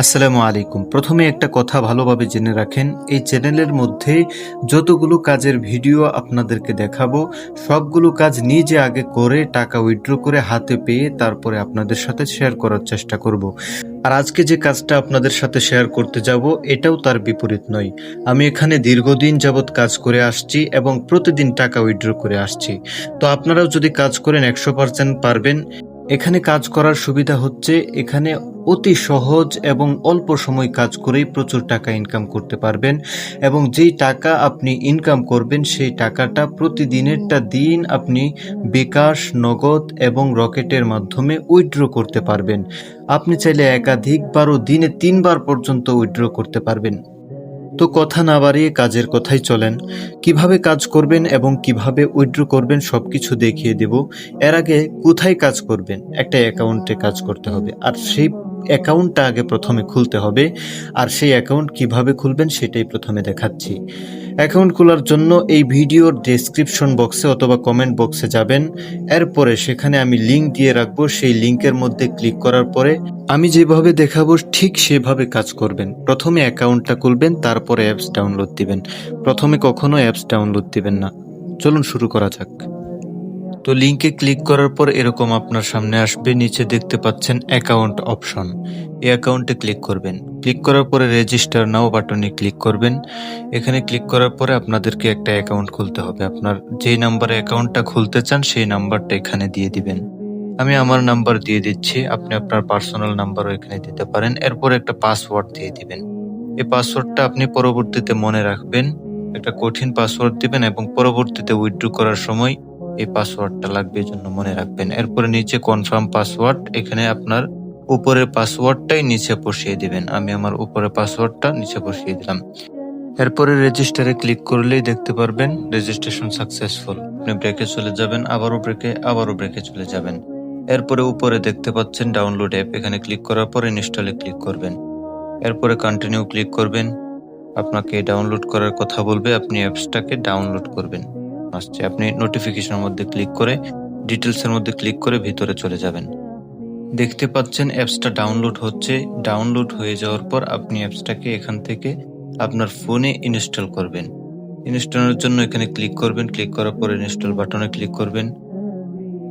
আসসালামু আলাইকুম। প্রথমে একটা কথা ভালোভাবে জেনে রাখেন, এই চ্যানেলের মধ্যে যতগুলো কাজের ভিডিও আপনাদেরকে দেখাবো, সবগুলো কাজ নিজে আগে করে টাকা উইথড্র করে হাতে পেয়ে তারপরে আপনাদের সাথে শেয়ার করার চেষ্টা করব। আর আজকে যে কাজটা আপনাদের সাথে শেয়ার করতে যাব, এটাও তার বিপরীত নয়। আমি এখানে দীর্ঘদিন যাবৎ কাজ করে আসছি এবং প্রতিদিন টাকা উইথড্র করে আসছি। তো আপনারাও যদি কাজ করেন একশো পারবেন। এখানে কাজ করার সুবিধা হচ্ছে এখানে অতি সহজ এবং অল্প সময় কাজ করেই প্রচুর টাকা ইনকাম করতে পারবেন এবং যেই টাকা আপনি ইনকাম করবেন সেই টাকাটা প্রতিদিনেরটা দিন আপনি বিকাশ, নগদ এবং রকেটের মাধ্যমে উইথড্র করতে পারবেন। আপনি চাইলে একাধিকবারও দিনে তিনবার পর্যন্ত উইথড্র করতে পারবেন। তো কথা না বাড়িয়ে কাজের কথাই চলেন। কীভাবে কাজ করবেন এবং কীভাবে উইথড্র করবেন সব কিছু দেখিয়ে দেব। এর আগে কোথায় কাজ করবেন? একটা অ্যাকাউন্টে কাজ করতে হবে। আর সেই অ্যাকাউন্টটা আগে প্রথমে খুলতে হবে। আর সেই অ্যাকাউন্ট কীভাবে খুলবেন সেটাই প্রথমে দেখাচ্ছি। অ্যাকাউন্ট খোলার জন্য এই ভিডিওর ডেসক্রিপশন বক্সে অথবা কমেন্ট বক্সে যাবেন। এরপরে সেখানে আমি লিংক দিয়ে রাখব। সেই লিঙ্কের মধ্যে ক্লিক করার পরে আমি যেভাবে দেখাবো ঠিক সেভাবে কাজ করবেন। প্রথমে অ্যাকাউন্টটা খুলবেন তারপরে অ্যাপস ডাউনলোড দিবেন। প্রথমে কখনো অ্যাপস ডাউনলোড দিবেন না। চলুন শুরু করা যাক। তো লিংকে ক্লিক করার পর এরকম আপনার সামনে আসবে, নিচে দেখতে পাচ্ছেন অ্যাকাউন্ট অপশন এই অ্যাকাউন্টে ক্লিক করবেন। ক্লিক করার পরে রেজিস্টার নাও বাটনে ক্লিক করবেন। এখানে ক্লিক করার পরে আপনাদেরকে একটা অ্যাকাউন্ট খুলতে হবে। আপনার যেই নাম্বারে অ্যাকাউন্টটা খুলতে চান, সেই নাম্বারটা এখানে দিয়ে দিবেন। আমি আমার নাম্বার দিয়ে দিচ্ছি। আপনি আপনার পার্সোনাল নাম্বারও এখানে দিতে পারেন। এরপর একটা পাসওয়ার্ড দিয়ে দিবেন। এই পাসওয়ার্ডটা আপনি পরবর্তীতে মনে রাখবেন। একটা কঠিন পাসওয়ার্ড দিবেন এবং পরবর্তীতে উইথড্র করার সময় এই পাসওয়ার্ডটা লাগবে জন্য মনে রাখবেন। এরপরে নিচে কনফার্ম পাসওয়ার্ড এখানে আপনার উপরের পাসওয়ার্ডটাই নিচে বসিয়ে দিবেন। আমি আমার উপরের পাসওয়ার্ডটা নিচে বসিয়ে দিলাম। এরপরে রেজিস্টারে ক্লিক করলেই দেখতে পারবেন রেজিস্ট্রেশন সাকসেসফুল আপনি ব্রেকে চলে যাবেন, আবারও ব্রেকে আবারও ব্রেকে চলে যাবেন। এরপরে উপরে দেখতে পাচ্ছেন ডাউনলোড অ্যাপ এখানে ক্লিক করার পর ইনস্টলে ক্লিক করবেন। এরপরে কন্টিনিউ ক্লিক করবেন। আপনাকে ডাউনলোড করার কথা বলবে, আপনি অ্যাপসটাকে ডাউনলোড করবেন। আসছে, আপনি নোটিফিকেশনের মধ্যে ক্লিক করে ডিটেলসের মধ্যে ক্লিক করে ভিতরে চলে যাবেন। দেখতে পাচ্ছেন অ্যাপসটা ডাউনলোড হচ্ছে। ডাউনলোড হয়ে যাওয়ার পর আপনি অ্যাপসটাকে এখান থেকে আপনার ফোনে ইনস্টল করবেন। ইনস্টলের জন্য এখানে ক্লিক করবেন। ক্লিক করার পর ইনস্টল বাটনে ক্লিক করবেন।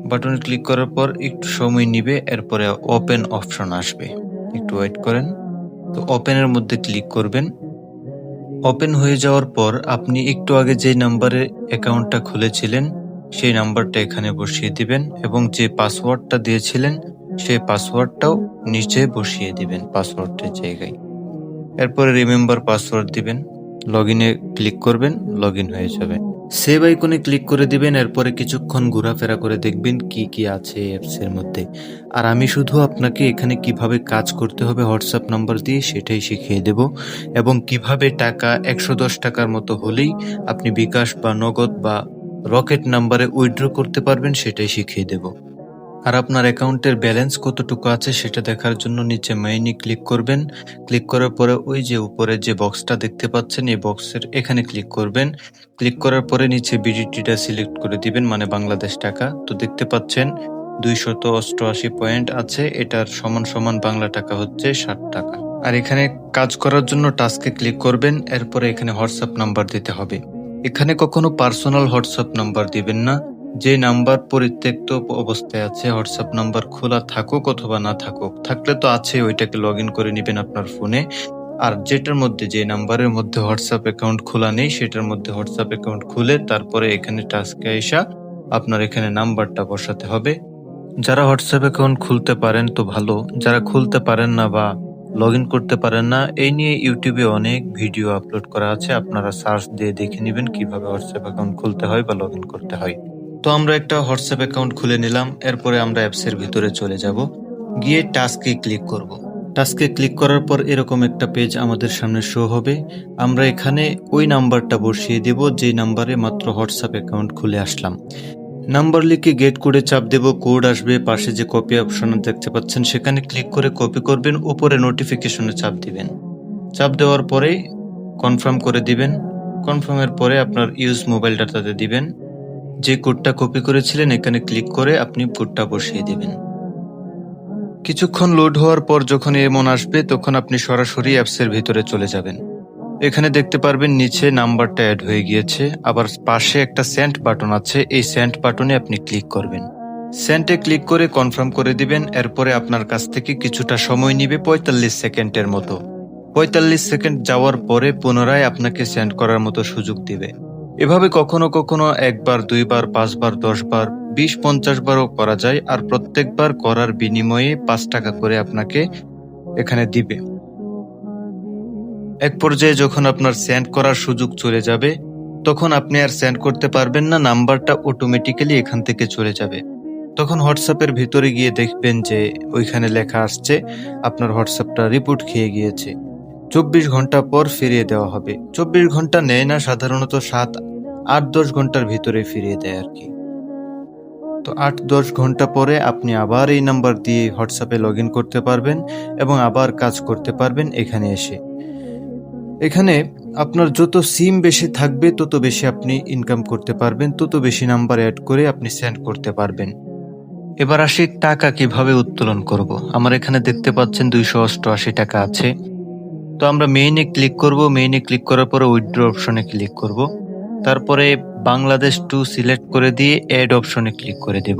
বাটনে ক্লিক করার পর একটু সময় নিবে, এরপরে ওপেন অপশন আসবে। একটু ওয়েট করেন। তো ওপেনের মধ্যে ক্লিক করবেন। ওপেন হয়ে যাওয়ার পর আপনি একটু আগে যে নাম্বারে অ্যাকাউন্টটা খুলেছিলেন, সেই নাম্বারটা এখানে বসিয়ে দিবেন এবং যে পাসওয়ার্ডটা দিয়েছিলেন, সেই পাসওয়ার্ডটাও নিচে বসিয়ে দিবেন পাসওয়ার্ডের জায়গায়। এরপরে রিমেম্বার পাসওয়ার্ড দিবেন লগ ইনে ক্লিক করবেন লগ হয়ে যাবে। সেভ আইকনে ক্লিক করে দিবেন, এরপরে কিছুক্ষণ ঘোরাফেরা করে দেখবেন কি কি আছে অ্যাপসের মধ্যে। আর আমি শুধু আপনাকে এখানে কীভাবে কাজ করতে হবে হোয়াটসঅ্যাপ নাম্বার দিয়ে সেটাই শিখিয়ে দেব এবং কীভাবে টাকা একশো দশ টাকার মতো হলেই আপনি বিকাশ বা নগদ বা রকেট নাম্বারে উইথড্র করতে পারবেন সেটাই শিখিয়ে দেব। আর আপনার অ্যাকাউন্টের ব্যালেন্স কতটুকু আছে সেটা দেখার জন্য নিচে মেইনি ক্লিক করবেন। ক্লিক করার পরে ওই যে উপরে যে বক্সটা দেখতে পাচ্ছেন, এই বক্সের এখানে ক্লিক করবেন। ক্লিক করার পরে নিচে বিডিটিটা সিলেক্ট করে দিবেন মানে বাংলাদেশ টাকা। তো দেখতে পাচ্ছেন, দুইশত অষ্টআশি পয়েন্ট আছে, এটার সমান সমান বাংলা টাকা হচ্ছে ষাট টাকা। আর এখানে কাজ করার জন্য টাস্কে ক্লিক করবেন, এরপরে এখানে হোয়াটসঅ্যাপ নাম্বার দিতে হবে। এখানে কখনো পার্সোনাল হোয়াটসঅ্যাপ নাম্বার দিবেন না। যে নাম্বার পরিত্যক্ত অবস্থায় আছে, হোয়াটসঅ্যাপ নাম্বার খোলা থাকুক অথবা না থাকুক, থাকলে তো আছে, ওইটাকে লগ ইন করে নেবেন আপনার ফোনে আর যেটার মধ্যে, যে নাম্বারের মধ্যে হোয়াটসঅ্যাপ অ্যাকাউন্ট খোলা নেই, সেটার মধ্যে হোয়াটসঅ্যাপ অ্যাকাউন্ট খুলে তারপরে এখানে টাস্কে এসা আপনার এখানে নাম্বারটা বসাতে হবে। যারা হোয়াটসঅ্যাপ অ্যাকাউন্ট খুলতে পারেন তো ভালো, যারা খুলতে পারেন না বা লগ ইন করতে পারেন না, এই নিয়ে ইউটিউবে অনেক ভিডিও আপলোড করা আছে, আপনারা সার্চ দিয়ে দেখে নেবেন কীভাবে হোয়াটসঅ্যাপ অ্যাকাউন্ট খুলতে হয় বা লগ ইন করতে হয়। তো আমরা একটা হোয়াটসঅ্যাপ অ্যাকাউন্ট খুলে নিলাম, এরপরে আমরা অ্যাপসের ভিতরে চলে যাব। গিয়ে টাস্কে ক্লিক করব। টাস্কে ক্লিক করার পর এরকম একটা পেজ আমাদের সামনে শো হবে। আমরা এখানে ওই নাম্বারটা বসিয়ে দেব যে নাম্বারে মাত্র হোয়াটসঅ্যাপ অ্যাকাউন্ট খুলে আসলাম। নাম্বার লিখে গেট কোডে চাপ দেব, কোড আসবে, পাশে যে কপি অপশন দেখতে পাচ্ছেন, সেখানে ক্লিক করে কপি করবেন, উপরে নোটিফিকেশনে চাপ দিবেন। চাপ দেওয়ার পরে কনফার্ম করে দিবেন। কনফার্মের পরে আপনার ইউজ মোবাইল ডাটাতে দিবেন। যে কোডটা কপি করেছিলেন, এখানে ক্লিক করে আপনি কোডটা বসিয়ে দিবেন। কিছুক্ষণ লোড হওয়ার পর যখন এমন আসবে, তখন আপনি সরাসরি অ্যাপসের ভিতরে চলে যাবেন। এখানে দেখতে পারবেন নিচে নাম্বারটা অ্যাড হয়ে গিয়েছে, আবার পাশে একটা সেন্ট বাটন আছে, এই সেন্ট বাটনে আপনি ক্লিক করবেন। সেন্টে ক্লিক করে কনফার্ম করে দিবেন, এরপরে আপনার কাছ থেকে কিছুটা সময় নিবে পঁয়তাল্লিশ সেকেন্ডের মতো। পঁয়তাল্লিশ সেকেন্ড যাওয়ার পরে পুনরায় আপনাকে সেন্ড করার মতো সুযোগ দিবে। এভাবে কখনো কখনো একবার, দুইবার, পাঁচবার, দশবার, বিশ পঞ্চাশ বারও করা যায় আর প্রত্যেকবার করার বিনিময়ে পাঁচ টাকা করে আপনাকে এখানে দিবে। এক পর্যায়ে যখন আপনার সেন্ড করার সুযোগ চলে যাবে, তখন আপনি আর সেন্ড করতে পারবেন না, নাম্বারটা অটোমেটিক্যালি এখান থেকে চলে যাবে। তখন হোয়াটসঅ্যাপের ভিতরে গিয়ে দেখবেন যে ওইখানে লেখা আসছে, আপনার হোয়াটসঅ্যাপটা রিপোর্ট খেয়ে গিয়েছে। চব্বিশ ঘণ্টা পর ফিরিয়ে দেওয়া হবে। চব্বিশ ঘণ্টা নেয় না, সাধারণত সাত, আট, দশ ঘণ্টার ভিতরে ফিরিয়ে দেয় আর কি। তো আট, দশ ঘণ্টা পরে আপনি আবার এই নাম্বার দিয়ে হোয়াটসঅ্যাপে লগ করতে পারবেন এবং আবার কাজ করতে পারবেন এখানে এসে। এখানে আপনার যত সিম বেশি থাকবে, তত বেশি আপনি ইনকাম করতে পারবেন, তত বেশি নাম্বার অ্যাড করে আপনি সেন্ড করতে পারবেন। এবার আসি টাকা কীভাবে উত্তোলন করব। আমার এখানে দেখতে পাচ্ছেন দুইশো অষ্টআশি টাকা আছে। তো আমরা মেইনে ক্লিক করব মেইনে ক্লিক করার পরে উইথড্র অপশনে ক্লিক করব। তারপরে বাংলাদেশ টু সিলেক্ট করে দিয়ে অ্যাড অপশনে ক্লিক করে দেব।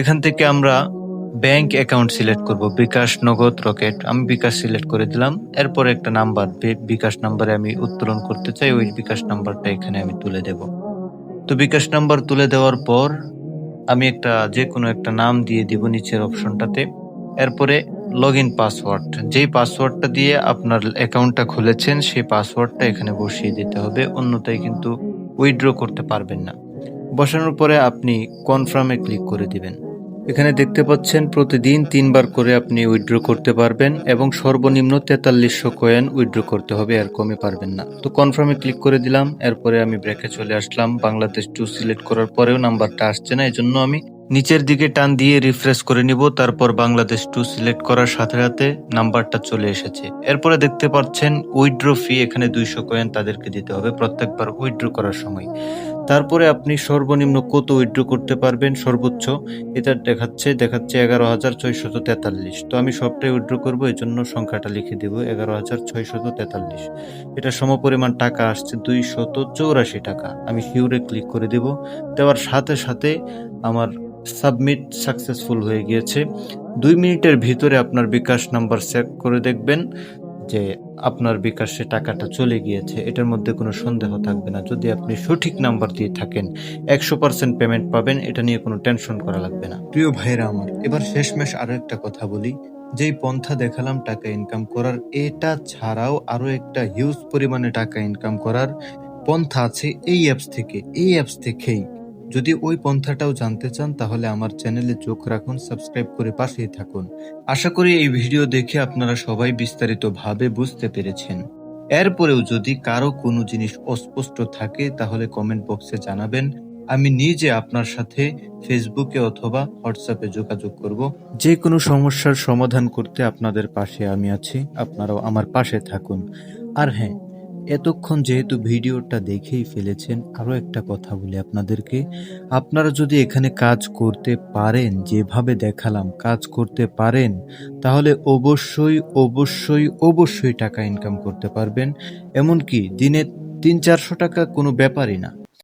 এখান থেকে আমরা ব্যাংক অ্যাকাউন্ট সিলেক্ট করব, বিকাশ নগদ রকেট। আমি বিকাশ সিলেক্ট করে দিলাম। এরপরে একটা নাম্বার বিকাশ নাম্বারে আমি উত্তোলন করতে চাই, ওই বিকাশ নাম্বারটা এখানে আমি তুলে দেব। তো বিকাশ নাম্বার তুলে দেওয়ার পর আমি একটা যে কোনো একটা নাম দিয়ে দিব নিচের অপশনটাতে এরপরে লগ ইন পাসওয়ার্ড যেই পাসওয়ার্ডটা দিয়ে আপনার অ্যাকাউন্টটা খুলেছেন, সেই পাসওয়ার্ডটা এখানে বসিয়ে দিতে হবে। অন্যথায় কিন্তু উইথড্র করতে পারবেন না। বসানোর পরে আপনি কনফার্মে ক্লিক করে দিবেন। এখানে দেখতে পাচ্ছেন, প্রতিদিন তিনবার করে আপনি উইথড্র করতে পারবেন এবং সর্বনিম্ন তেতাল্লিশশো কয়েন উইথড্র করতে হবে, আর কমে পারবেন না। তো কনফার্মে ক্লিক করে দিলাম, এরপরে আমি ব্রেকে চলে আসলাম। বাংলাদেশ টু সিলেক্ট করার পরেও নাম্বারটা আসছে না এই জন্য আমি নিচের দিকে টান দিয়ে রিফ্রেশ করে নিব, তারপর বাংলাদেশ টু সিলেক্ট করার সাথে সাথে নাম্বারটা চলে এসেছে। এরপরে দেখতে পাচ্ছেন উইথড্র ফি এখানে দুইশো কয়েন তাদেরকে দিতে হবে প্রত্যেকবার উইথড্র করার সময়। তারপরে আপনি সর্বনিম্ন কত উইথড্র করতে পারবেন? সর্বোচ্চ এটা দেখাচ্ছে দেখাচ্ছে এগারো হাজার ছয়শত তেতাল্লিশ। তো আমি সবটাই উইথড্র করব এই জন্য সংখ্যাটা লিখে দেব, এগারো হাজার ছয়শত তেতাল্লিশ। এটা সমপরিমাণ টাকা আসছে দুই শত চৌরাশি টাকা। আমি হিউরে ক্লিক করে দেব। দেওয়ার সাথে সাথে আমার সাবমিট সাকসেসফুল হয়ে গিয়েছে। দুই মিনিটের ভিতরে আপনার বিকাশ নাম্বার চেক করে দেখবেন যে আপনার বিকাশে টাকাটা চলে গিয়েছে। এটার মধ্যে কোনো সন্দেহ থাকবে না। যদি আপনি সঠিক নাম্বার দিয়ে থাকেন, একশো পার্সেন্ট পেমেন্ট পাবেন, এটা নিয়ে কোনো টেনশন করা লাগবে না। প্রিয় ভাইরা আমার, এবার শেষমেশ আরও একটা কথা বলি। যেই পন্থা দেখালাম টাকা ইনকাম করার, এটা ছাড়াও আরও একটা হিউজ পরিমাণে টাকা ইনকাম করার পন্থা আছে এই অ্যাপস থেকে। এই অ্যাপস থেকেই যদি ওই পন্থাটাও জানতে চান, তাহলে আমার চ্যানেলে চোখ রাখুন, সাবস্ক্রাইব করে পাশেই থাকুন। আশা করি এই ভিডিও দেখে আপনারা সবাই বিস্তারিতভাবে বুঝতে পেরেছেন। এরপরেও যদি কারও কোনো জিনিস অস্পষ্ট থাকে, তাহলে কমেন্ট বক্সে জানাবেন। আমি নিজে আপনার সাথে ফেসবুকে অথবা হোয়াটসঅ্যাপে যোগাযোগ করব। যে কোনো সমস্যার সমাধান করতে আপনাদের পাশে আমি আছি। আপনারাও আমার পাশে থাকুন। আর হ্যাঁ এতক্ষণ যেহেতু ভিডিওটা দেখেই ফেলেছেন আরও একটা কথা বলি আপনাদেরকে। আপনারা যদি এখানে কাজ করতে পারেন, যেভাবে দেখালাম, কাজ করতে পারেন, তাহলে অবশ্যই অবশ্যই অবশ্যই টাকা ইনকাম করতে পারবেন। এমনকি দিনে তিন চারশো টাকা কোনো ব্যাপারই না।